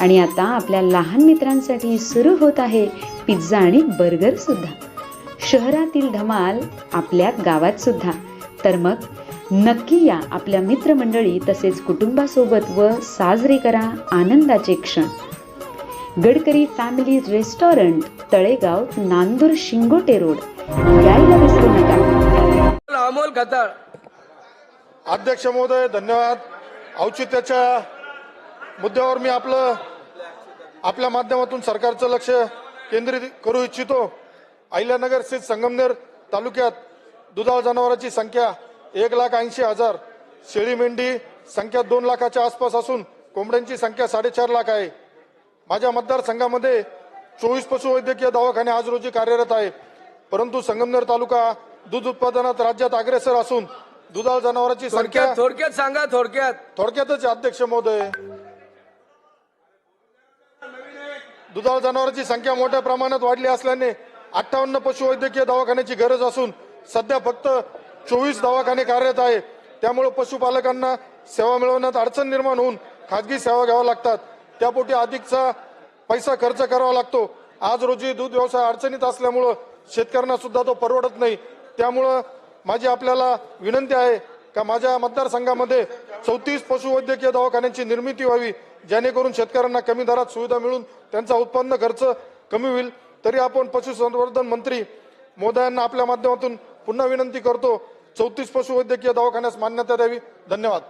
आणि आता आपल्या लहान मित्रांसाठी सुरू होत आहे पिझ्झा आणि बर्गर सुद्धा. शहरातील धमाल आपल्या गावात सुद्धा. तर मग नक्की या आपल्या मित्रमंडळी तसेच कुटुंबासोबत व साजरे करा आनंदाचे क्षण. Gadkari family restaurant Talegaon Nandur Shingote road. यायला विसरू नका. अमोल खताळ. अध्यक्ष महोदय धन्यवाद. औचित्याच्या मुद्द्यावर मी आपलं आपल्या माध्यमातून सरकारचं लक्ष केंद्रित करू इच्छितो. अहिल्यानगर स्थित संगमनेर तालुक्यात दुधाळ जनावरांची संख्या एक लाख ऐंशी हजार. शेळी मेंढी संख्या दोन लाखाच्या आसपास असून कोंबड्यांची संख्या साडेचार लाख आहे. माझ्या मतदारसंघामध्ये चोवीस पशुवैद्यकीय दवाखाने आज रोजी कार्यरत आहे परंतु संगमनेर तालुका दूध उत्पादनात राज्यात अग्रेसर असून दुधाळ जनावरांची संख्या थोडक्यात सांगा थोडक्यात. थोडक्यातच अध्यक्ष महोदय. दुधाळ जनावरांची संख्या मोठ्या प्रमाणात वाढली असल्याने अठ्ठावन्न पशुवैद्यकीय दवाखान्याची गरज असून सध्या फक्त चोवीस दवाखाने कार्यरत आहे. त्यामुळे पशुपालकांना सेवा मिळवण्यात अडचण निर्माण होऊन खाजगी सेवा घ्याव्या लागतात. त्यापोटी अधिकचा पैसा खर्च करावा लागतो. आज रोजी दूध व्यवसाय अडचणीत असल्यामुळं शेतकऱ्यांना सुद्धा तो परवडत नाही. त्यामुळं माझी आपल्याला विनंती आहे का माझ्या मतदारसंघामध्ये चौतीस पशुवैद्यकीय दवाखान्यांची निर्मिती व्हावी जेणेकरून शेतकऱ्यांना कमी दरात सुविधा मिळून त्यांचा उत्पन्न खर्च कमी होईल. तरी आपण पशुसंवर्धन मंत्री मोदयांना आपल्या माध्यमातून पुन्हा विनंती करतो चौतीस पशुवैद्यकीय दवाखान्यास मान्यता द्यावी. धन्यवाद.